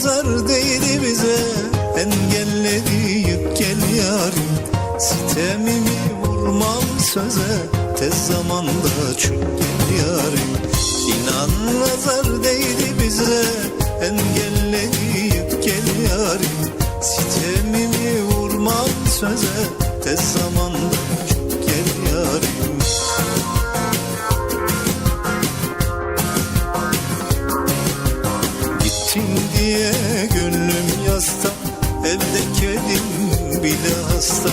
İnan nazar değdi bize Engelledi yık gel yarim Sitemimi vurmam söze Tez zamanda çık gel yarim İnan nazar değdi bize Engelledi yık gel yarim Sitemimi vurmam söze Tez zamanda Gittin diye gönlüm yasta Evde kedim bile hasta.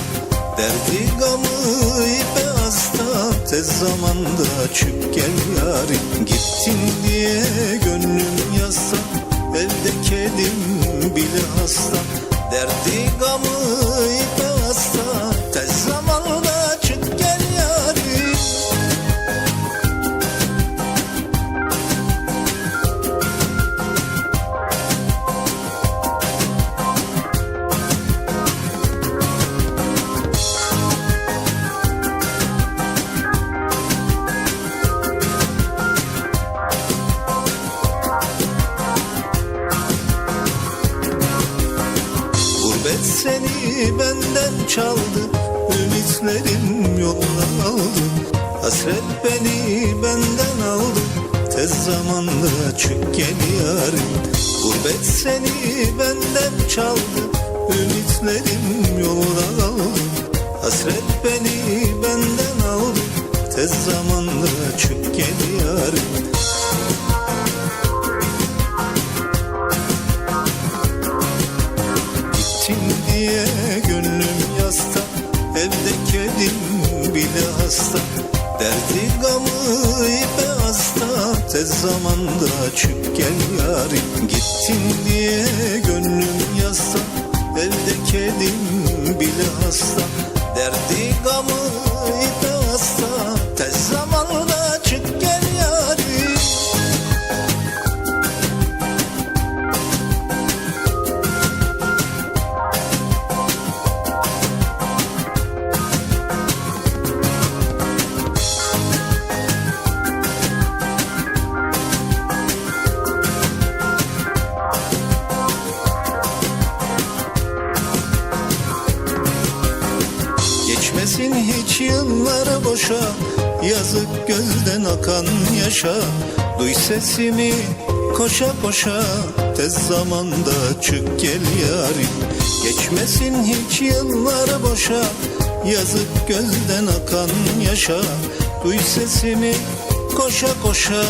Derdi gamı ipe hasta Tez zamanda çık gel yarim Gittin diye gönlüm yasta Evde kedim bile hasta. Derdi gamı ipe hasta Tez zamanda Seni benden çaldı Ümitlerim yoldan aldı. Hasret beni benden aldı Tez zamanda çık gel yarim Gurbet seni benden çaldı Ümitlerim yoldan aldı. Hasret beni benden aldı Tez zamanda çık gel çık gel yarim Gittin diye gönlüm yasta Evde kedim bile hasta. Derdi gamı Geçmesin hiç yılları boşa Yazık gözden akan yaşa. Duy sesimi koşa koşa Tez zamanda çık gel yarim. Geçmesin hiç yılları boşa Yazık gözden akan yaşa. Duy sesimi koşa koşa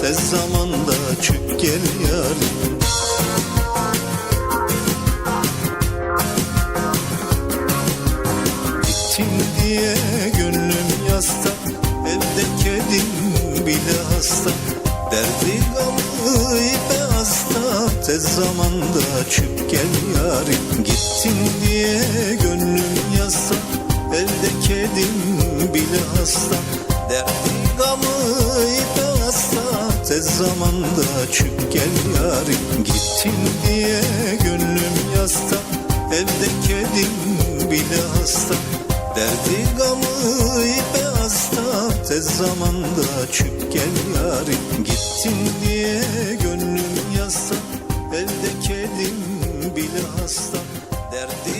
Tez zamanda çık gel yarim Gittin diye gönlüm yasta Evde kedim bile hasta. Derdi gamı ipe hasta Tez zamanda çık gel yarim. Gittin diye gönlüm yasta Evde kedim bile hasta. Derdi gamı ipe hasta Tez zamanda çık gel yarim. Gittin diye gönlüm yasta Evde kedim bile hasta Derdi gamı ipe hasta Tez zamanda çık gel yarim Gittin diye gönlüm yasta Evde kedim bile hasta. Derdi